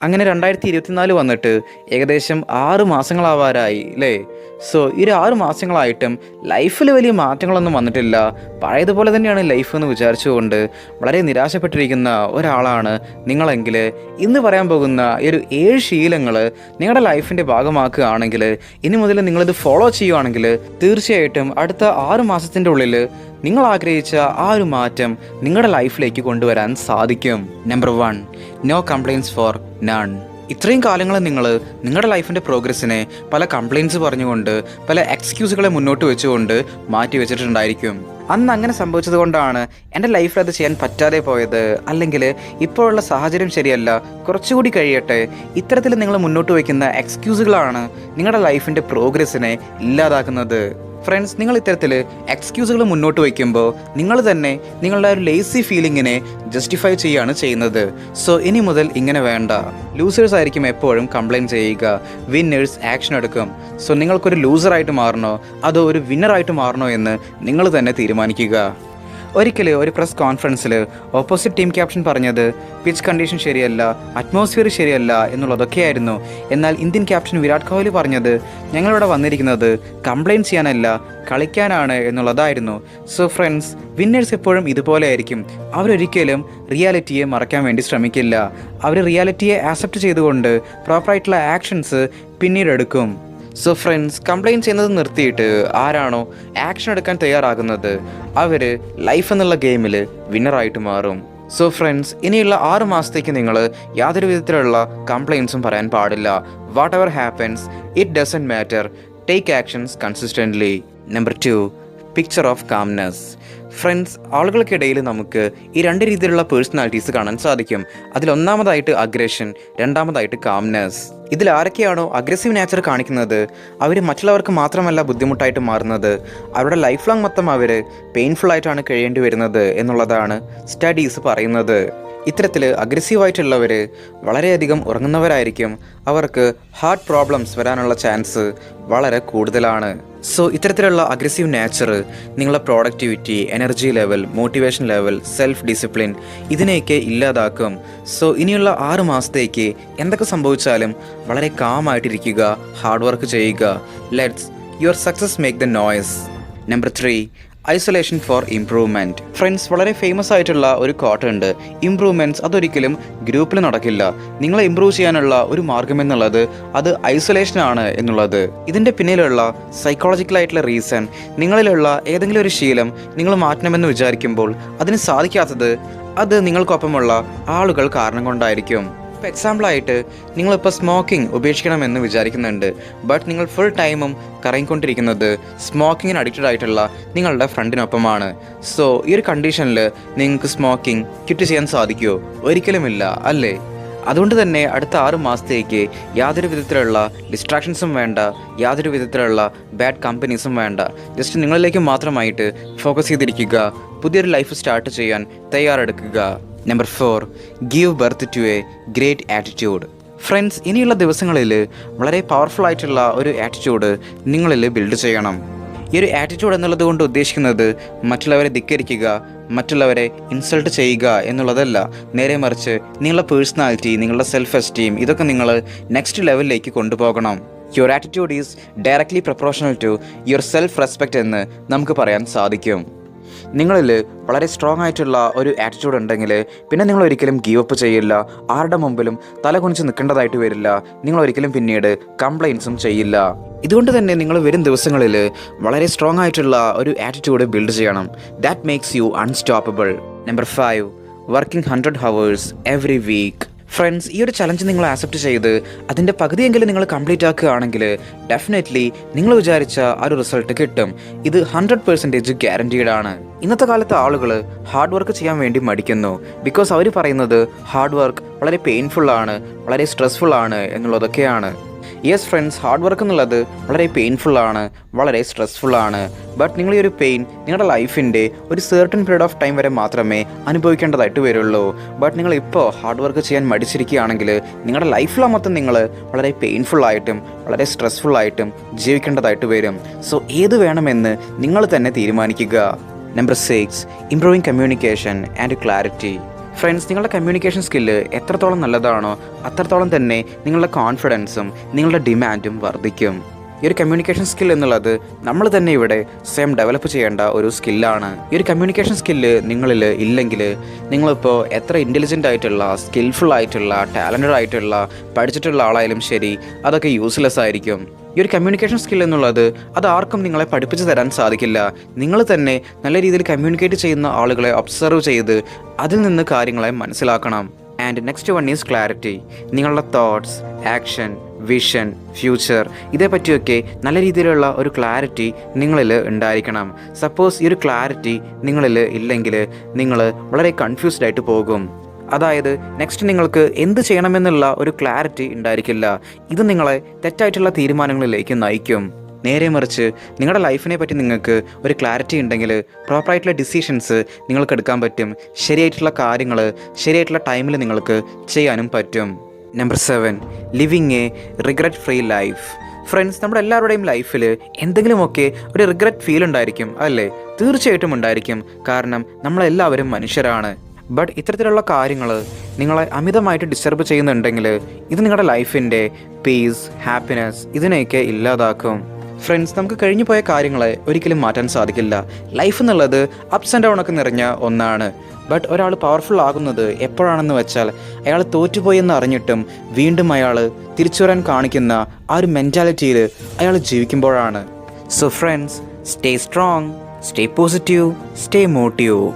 അങ്ങനെ രണ്ടായിരത്തി ഇരുപത്തിനാല് വന്നിട്ട് ഏകദേശം ആറ് മാസങ്ങളാവാറായി അല്ലേ സോ ഈ ഒരു ആറ് മാസങ്ങളായിട്ടും ലൈഫിൽ വലിയ മാറ്റങ്ങളൊന്നും വന്നിട്ടില്ല. പഴയതുപോലെ തന്നെയാണ് ലൈഫ് എന്ന് വിചാരിച്ചുകൊണ്ട് വളരെ നിരാശപ്പെട്ടിരിക്കുന്ന ഒരാളാണ് നിങ്ങളെങ്കിൽ ഇന്ന് പറയാൻ പോകുന്ന ഈ ഒരു ഏഴ് ശീലങ്ങൾ നിങ്ങളുടെ ലൈഫിന്റെ ഭാഗമാക്കുകയാണെങ്കിൽ ഇനി മുതൽ നിങ്ങളിത് ഫോളോ ചെയ്യുകയാണെങ്കിൽ തീർച്ചയായിട്ടും അടുത്ത ആറ് മാസത്തിന്റെ ഉള്ളിൽ നിങ്ങൾ ആഗ്രഹിച്ച ആ ഒരു മാറ്റം നിങ്ങളുടെ ലൈഫിലേക്ക് കൊണ്ടുവരാൻ സാധിക്കും. Number one no complaints for none ഇത്രയും കാലങ്ങൾ നിങ്ങൾ നിങ്ങളുടെ ലൈഫിന്റെ പ്രോഗ്രസ്സിനെ പല കംപ്ലയിൻസ് പറഞ്ഞുകൊണ്ട് പല എക്സ്ക്യൂസുകളെ മുന്നോട്ട് വെച്ചുകൊണ്ട് മാറ്റി വെച്ചിട്ടുണ്ടായിരിക്കും. അന്ന് അങ്ങനെ സംഭവിച്ചത് കൊണ്ടാണ് എന്റെ ലൈഫിൽ അത് ചെയ്യാൻ പറ്റാതെ പോയത്. അല്ലെങ്കിൽ ഇപ്പോഴുള്ള സാഹചര്യം ശരിയല്ല. കുറച്ചുകൂടി കഴിയട്ടെ. ഇത്തരത്തിൽ നിങ്ങൾ മുന്നോട്ട് വയ്ക്കുന്ന എക്സ്ക്യൂസുകളാണ് നിങ്ങളുടെ ലൈഫിന്റെ പ്രോഗ്രസ്സിനെ ഇല്ലാതാക്കുന്നത്. ഫ്രണ്ട്സ് നിങ്ങൾ ഇത്തരത്തിൽ എക്സ്ക്യൂസുകൾ മുന്നോട്ട് വയ്ക്കുമ്പോൾ നിങ്ങൾ തന്നെ നിങ്ങളുടെ ഒരു ലേസി ഫീലിങ്ങിനെ ജസ്റ്റിഫൈ ചെയ്യുകയാണ് ചെയ്യുന്നത്. സോ ഇനി മുതൽ ഇങ്ങനെ വേണ്ട. ലൂസേഴ്സ് ആയിരിക്കും എപ്പോഴും കംപ്ലയിന്റ് ചെയ്യുക. വിന്നേഴ്സ് ആക്ഷൻ എടുക്കും. സോ നിങ്ങൾക്കൊരു ലൂസറായിട്ട് മാറണോ? അതോ ഒരു വിന്നറായിട്ട് മാറണോ എന്ന് നിങ്ങൾ തന്നെ തീരുമാനിക്കുക. ഒരിക്കൽ ഒരു പ്രസ് കോൺഫറൻസിൽ ഓപ്പോസിറ്റ് ടീം ക്യാപ്റ്റൻ പറഞ്ഞത് പിച്ച് കണ്ടീഷൻ ശരിയല്ല അറ്റ്മോസ്ഫിയർ ശരിയല്ല എന്നുള്ളതൊക്കെയായിരുന്നു. എന്നാൽ ഇന്ത്യൻ ക്യാപ്റ്റൻ വിരാട് കോഹ്ലി പറഞ്ഞത് ഞങ്ങളിവിടെ വന്നിരിക്കുന്നത് കംപ്ലയിന്റ് ചെയ്യാനല്ല കളിക്കാനാണ് എന്നുള്ളതായിരുന്നു. സോ ഫ്രണ്ട്സ് വിന്നേഴ്സ് എപ്പോഴും ഇതുപോലെ ആയിരിക്കും. അവരൊരിക്കലും റിയാലിറ്റിയെ മറക്കാൻ വേണ്ടി ശ്രമിക്കില്ല. അവർ റിയാലിറ്റിയെ ആക്സെപ്റ്റ് ചെയ്തുകൊണ്ട് പ്രോപ്പറായിട്ടുള്ള ആക്ഷൻസ് പിന്നീട് എടുക്കും. സോ ഫ്രണ്ട്സ് കംപ്ലയിന്റ് ചെയ്യുന്നത് നിർത്തിയിട്ട് ആരാണോ ആക്ഷൻ എടുക്കാൻ തയ്യാറാകുന്നത് അവർ ലൈഫ് എന്നുള്ള ഗെയിമിൽ വിന്നറായിട്ട് മാറും. സോ ഫ്രണ്ട്സ് ഇനിയുള്ള ആറ് മാസത്തേക്ക് നിങ്ങൾ യാതൊരു വിധത്തിലുള്ള കംപ്ലയിൻസും പറയാൻ പാടില്ല. Whatever happens it doesn't matter take actions consistently number two picture of calmness friends ആളുകൾക്കിടയിൽ നമുക്ക് ഈ രണ്ട് രീതിയിലുള്ള പേഴ്സണാലിറ്റീസ് കാണാൻ സാധിക്കും. അതിലൊന്നാമതായിട്ട് അഗ്രഷൻ രണ്ടാമതായിട്ട് കാംനെസ് ഇതിൽ ആരൊക്കെയാണോ അഗ്രസീവ് നേച്ചർ കാണിക്കുന്നത്? അവർ മറ്റുള്ളവർക്ക് മാത്രമല്ല ബുദ്ധിമുട്ടായിട്ട് മാറുന്നത്. അവരുടെ ലൈഫ് ലോങ് മൊത്തം അവർ പെയിൻഫുൾ ആയിട്ടാണ് കഴിയേണ്ടി വരുന്നത് എന്നുള്ളതാണ് സ്റ്റഡീസ് പറയുന്നത്. ഇത്തരത്തിൽ അഗ്രസീവായിട്ടുള്ളവർ വളരെയധികം ഉറങ്ങുന്നവരായിരിക്കും. അവർക്ക് ഹാർട്ട് പ്രോബ്ലംസ് വരാനുള്ള ചാൻസ് വളരെ കൂടുതലാണ്. സോ ഇത്തരത്തിലുള്ള അഗ്രസീവ് നേച്ചർ നിങ്ങളുടെ productivity energy level motivation level self discipline ഇതിനെയൊക്കെ ഇല്ലാതാക്കും. സോ ഇനിയുള്ള ആറ് മാസത്തേക്ക് എന്തൊക്കെ സംഭവിച്ചാലും വളരെ കാമായിട്ടിരിക്കുക ഹാർഡ് വർക്ക് ചെയ്യുക. Let's your success make the noise number three isolation for improvement friends വളരെ ഫേമസ് ആയിട്ടുള്ള ഒരു കോട്ട് ഉണ്ട്. ഇംപ്രൂവ്മെന്റ്സ് അതൊരിക്കലും ഗ്രൂപ്പിൽ നടക്കില്ല. നിങ്ങളെ ഇംപ്രൂവ് ചെയ്യാനുള്ള ഒരു മാർഗം എന്നുള്ളത് അത് ഐസൊലേഷൻ ആണ് എന്നുള്ളത്. ഇതിന്റെ പിന്നിലുള്ള സൈക്കോളജിക്കൽ ആയിട്ടുള്ള റീസൺ നിങ്ങളിലുള്ള ഏതെങ്കിലും ഒരു ശീലം നിങ്ങൾ മാറ്റണമെന്ന് വിചാരിക്കുമ്പോൾ അതിന് സാധിക്കാത്തത് അത് നിങ്ങൾക്കൊപ്പമുള്ള ആളുകൾ കാരണം കൊണ്ടായിരിക്കും. ഇപ്പോൾ എക്സാമ്പിളായിട്ട് നിങ്ങളിപ്പോൾ സ്മോക്കിംഗ് ഉപേക്ഷിക്കണമെന്ന് വിചാരിക്കുന്നുണ്ട്. ബട്ട് നിങ്ങൾ ഫുൾ ടൈമും കറങ്ങിക്കൊണ്ടിരിക്കുന്നത് സ്മോക്കിങ്ങിന് അഡിക്റ്റഡ് ആയിട്ടുള്ള നിങ്ങളുടെ ഫ്രണ്ടിനൊപ്പമാണ് സോ ഈ ഒരു കണ്ടീഷനിൽ നിങ്ങൾക്ക് സ്മോക്കിംഗ് ക്വിറ്റ് ചെയ്യാൻ സാധിക്കുമോ ഒരിക്കലുമില്ല അല്ലേ? അതുകൊണ്ട് തന്നെ അടുത്ത ആറ് മാസത്തേക്ക് യാതൊരു വിധത്തിലുള്ള ഡിസ്ട്രാക്ഷൻസും വേണ്ട യാതൊരു വിധത്തിലുള്ള ബാഡ് കമ്പനീസും വേണ്ട. ജസ്റ്റ് നിങ്ങളിലേക്ക് മാത്രമായിട്ട് ഫോക്കസ് ചെയ്തിരിക്കുക പുതിയൊരു ലൈഫ് സ്റ്റാർട്ട് ചെയ്യാൻ തയ്യാറെടുക്കുക. Number four give birth to a great attitude friends ഇനിയുള്ള ദിവസങ്ങളിൽ വളരെ പവർഫുൾ ആയിട്ടുള്ള ഒരു ആറ്റിറ്റ്യൂഡ് നിങ്ങളിൽ ബിൽഡ് ചെയ്യണം. ഈ ഒരു ആറ്റിറ്റ്യൂഡ് എന്നുള്ളത് കൊണ്ട് ഉദ്ദേശിക്കുന്നത് മറ്റുള്ളവരെ ധിക്കരിക്കുക മറ്റുള്ളവരെ ഇൻസൾട്ട് ചെയ്യുക എന്നുള്ളതല്ല. നേരെ മറിച്ച് നിങ്ങളുടെ പേഴ്സണാലിറ്റി നിങ്ങളുടെ സെൽഫ് എസ്റ്റീം ഇതൊക്കെ നിങ്ങൾ നെക്സ്റ്റ് ലെവലിലേക്ക് കൊണ്ടുപോകണം. Your attitude is directly proportional to your self respect എന്ന് നമുക്ക് പറയാൻ സാധിക്കും. നിങ്ങളിൽ വളരെ സ്ട്രോങ് ആയിട്ടുള്ള ഒരു ആറ്റിറ്റ്യൂഡ് ഉണ്ടെങ്കിൽ പിന്നെ നിങ്ങൾ ഒരിക്കലും ഗീവ് അപ്പ് ചെയ്യില്ല. ആരുടെ മുമ്പിലും തല കുനിച്ച് നിൽക്കേണ്ടതായിട്ട് വരില്ല. നിങ്ങൾ ഒരിക്കലും പിന്നീട് കംപ്ലയിൻസും ചെയ്യില്ല. ഇതുകൊണ്ട് തന്നെ നിങ്ങൾ വരും ദിവസങ്ങളിൽ വളരെ സ്ട്രോങ് ആയിട്ടുള്ള ഒരു ആറ്റിറ്റ്യൂഡ് ബിൽഡ് ചെയ്യണം. That makes you unstoppable number five working hundred hours every week friends ഈ ഒരു ചലഞ്ച് നിങ്ങൾ ആക്സെപ്റ്റ് ചെയ്ത് അതിന്റെ പകുതിയെങ്കിലും നിങ്ങൾ കംപ്ലീറ്റ് ആക്കുകയാണെങ്കിൽ ഡെഫിനറ്റ്ലി നിങ്ങൾ വിചാരിച്ച ആ ഒരു റിസൾട്ട് കിട്ടും. ഇത് ഹൺഡ്രഡ് പെർസെന്റേജ് ഗ്യാരണ്ടീഡ് ആണ്. ഇന്നത്തെ കാലത്ത് ആളുകൾ ഹാർഡ് വർക്ക് ചെയ്യാൻ വേണ്ടി മടിക്കുന്നു. ബിക്കോസ് അവർ പറയുന്നത് ഹാർഡ് വർക്ക് വളരെ പെയിൻഫുൾ ആണ് വളരെ സ്ട്രെസ്ഫുൾ ആണ് എന്നുള്ളതൊക്കെയാണ്. യെസ് ഫ്രണ്ട്സ് ഹാർഡ് വർക്ക് എന്നുള്ളത് വളരെ പെയിൻഫുള്ളാണ് വളരെ സ്ട്രെസ്ഫുള്ളാണ് ബട്ട് നിങ്ങൾ ഈ ഒരു പെയിൻ നിങ്ങളുടെ ലൈഫിന്റെ ഒരു സെർട്ടൺ പീരീഡ് ഓഫ് ടൈം വരെ മാത്രമേ അനുഭവിക്കേണ്ടതായിട്ട് വരുള്ളൂ. ബട്ട് നിങ്ങൾ ഇപ്പോൾ ഹാർഡ് വർക്ക് ചെയ്യാൻ മടിച്ചിരിക്കുകയാണെങ്കിൽ നിങ്ങളുടെ ലൈഫിലെ മൊത്തം നിങ്ങൾ വളരെ പെയിൻഫുള്ളായിട്ടും വളരെ സ്ട്രെസ്ഫുള്ളായിട്ടും ജീവിക്കേണ്ടതായിട്ട് വരും. സോ ഏത് വേണമെന്ന് നിങ്ങൾ തന്നെ തീരുമാനിക്കുക. Number six improving communication and clarity friends നിങ്ങളുടെ കമ്മ്യൂണിക്കേഷൻ സ്കില്ല് എത്രത്തോളം നല്ലതാണോ അത്രത്തോളം തന്നെ നിങ്ങളുടെ കോൺഫിഡൻസും നിങ്ങളുടെ ഡിമാൻഡും വർദ്ധിക്കും. ഈ ഒരു കമ്മ്യൂണിക്കേഷൻ സ്കിൽ എന്നുള്ളത് നമ്മൾ തന്നെ ഇവിടെ സ്വയം ഡെവലപ്പ് ചെയ്യേണ്ട ഒരു സ്കില്ലാണ് ഈ ഒരു കമ്മ്യൂണിക്കേഷൻ സ്കില്ല് നിങ്ങളിൽ ഇല്ലെങ്കിൽ നിങ്ങളിപ്പോൾ എത്ര ഇന്റലിജന്റ് ആയിട്ടുള്ള സ്കിൽഫുൾ ആയിട്ടുള്ള ടാലന്റഡ് ആയിട്ടുള്ള പഠിച്ചിട്ടുള്ള ആളായാലും ശരി അതൊക്കെ യൂസ്ലെസ് ആയിരിക്കും. ഈ ഒരു കമ്മ്യൂണിക്കേഷൻ സ്കിൽ എന്നുള്ളത് അത് ആർക്കും നിങ്ങളെ പഠിപ്പിച്ചു തരാൻ സാധിക്കില്ല. നിങ്ങൾ തന്നെ നല്ല രീതിയിൽ കമ്മ്യൂണിക്കേറ്റ് ചെയ്യുന്ന ആളുകളെ ഒബ്സർവ് ചെയ്ത് അതിൽ നിന്ന് കാര്യങ്ങളെ മനസ്സിലാക്കണം. And next one is clarity നിങ്ങളുടെ തോട്ട്സ് ആക്ഷൻ വിഷൻ ഫ്യൂച്ചർ ഇതേപ്പറ്റിയൊക്കെ നല്ല രീതിയിലുള്ള ഒരു ക്ലാരിറ്റി നിങ്ങളിൽ ഉണ്ടായിരിക്കണം. സപ്പോസ് ഈ ഒരു ക്ലാരിറ്റി നിങ്ങളിൽ ഇല്ലെങ്കിൽ നിങ്ങൾ വളരെ കൺഫ്യൂസ്ഡ് ആയിട്ട് പോകും. അതായത് നെക്സ്റ്റ് നിങ്ങൾക്ക് എന്ത് ചെയ്യണമെന്നുള്ള ഒരു ക്ലാരിറ്റി ഉണ്ടായിരിക്കില്ല. ഇത് നിങ്ങളെ തെറ്റായിട്ടുള്ള തീരുമാനങ്ങളിലേക്ക് നയിക്കും. നേരെ മറിച്ച് നിങ്ങളുടെ ലൈഫിനെ പറ്റി നിങ്ങൾക്ക് ഒരു ക്ലാരിറ്റി ഉണ്ടെങ്കിൽ പ്രോപ്പറായിട്ടുള്ള ഡിസിഷൻസ് നിങ്ങൾക്ക് എടുക്കാൻ പറ്റും. ശരിയായിട്ടുള്ള കാര്യങ്ങൾ ശരിയായിട്ടുള്ള ടൈമിൽ നിങ്ങൾക്ക് ചെയ്യാനും പറ്റും. Number seven living a regret free life friends നമ്മുടെ എല്ലാവരുടെയും ലൈഫിൽ എന്തെങ്കിലുമൊക്കെ ഒരു റിഗ്രറ്റ് ഫീൽ ഉണ്ടായിരിക്കും അല്ലേ? തീർച്ചയായിട്ടും ഉണ്ടായിരിക്കും. കാരണം നമ്മളെല്ലാവരും മനുഷ്യരാണ്. ബട്ട് ഇത്തരത്തിലുള്ള കാര്യങ്ങൾ നിങ്ങളെ അമിതമായിട്ട് ഡിസ്റ്റർബ് ചെയ്യുന്നുണ്ടെങ്കിൽ ഇത് നിങ്ങളുടെ ലൈഫിന്റെ പീസ് ഹാപ്പിനെസ് ഇതിനെയൊക്കെ ഇല്ലാതാക്കും. ഫ്രണ്ട്സ് നമുക്ക് കഴിഞ്ഞു പോയ കാര്യങ്ങളെ ഒരിക്കലും മാറ്റാൻ സാധിക്കില്ല. ലൈഫ് എന്നുള്ളത് അപ്സ് ആൻഡ് ഡൗൺ ഒക്കെ നിറഞ്ഞ ഒന്നാണ്. ബട്ട് ഒരാൾ പവർഫുൾ ആകുന്നത് എപ്പോഴാണെന്ന് വെച്ചാൽ അയാൾ തോറ്റുപോയി എന്ന് അറിഞ്ഞിട്ടും വീണ്ടും അയാൾ തിരിച്ചു വരാൻ കാണിക്കുന്ന ആ ഒരു മെന്റാലിറ്റിയിൽ അയാൾ ജീവിക്കുമ്പോഴാണ്. So friends stay strong stay positive stay motive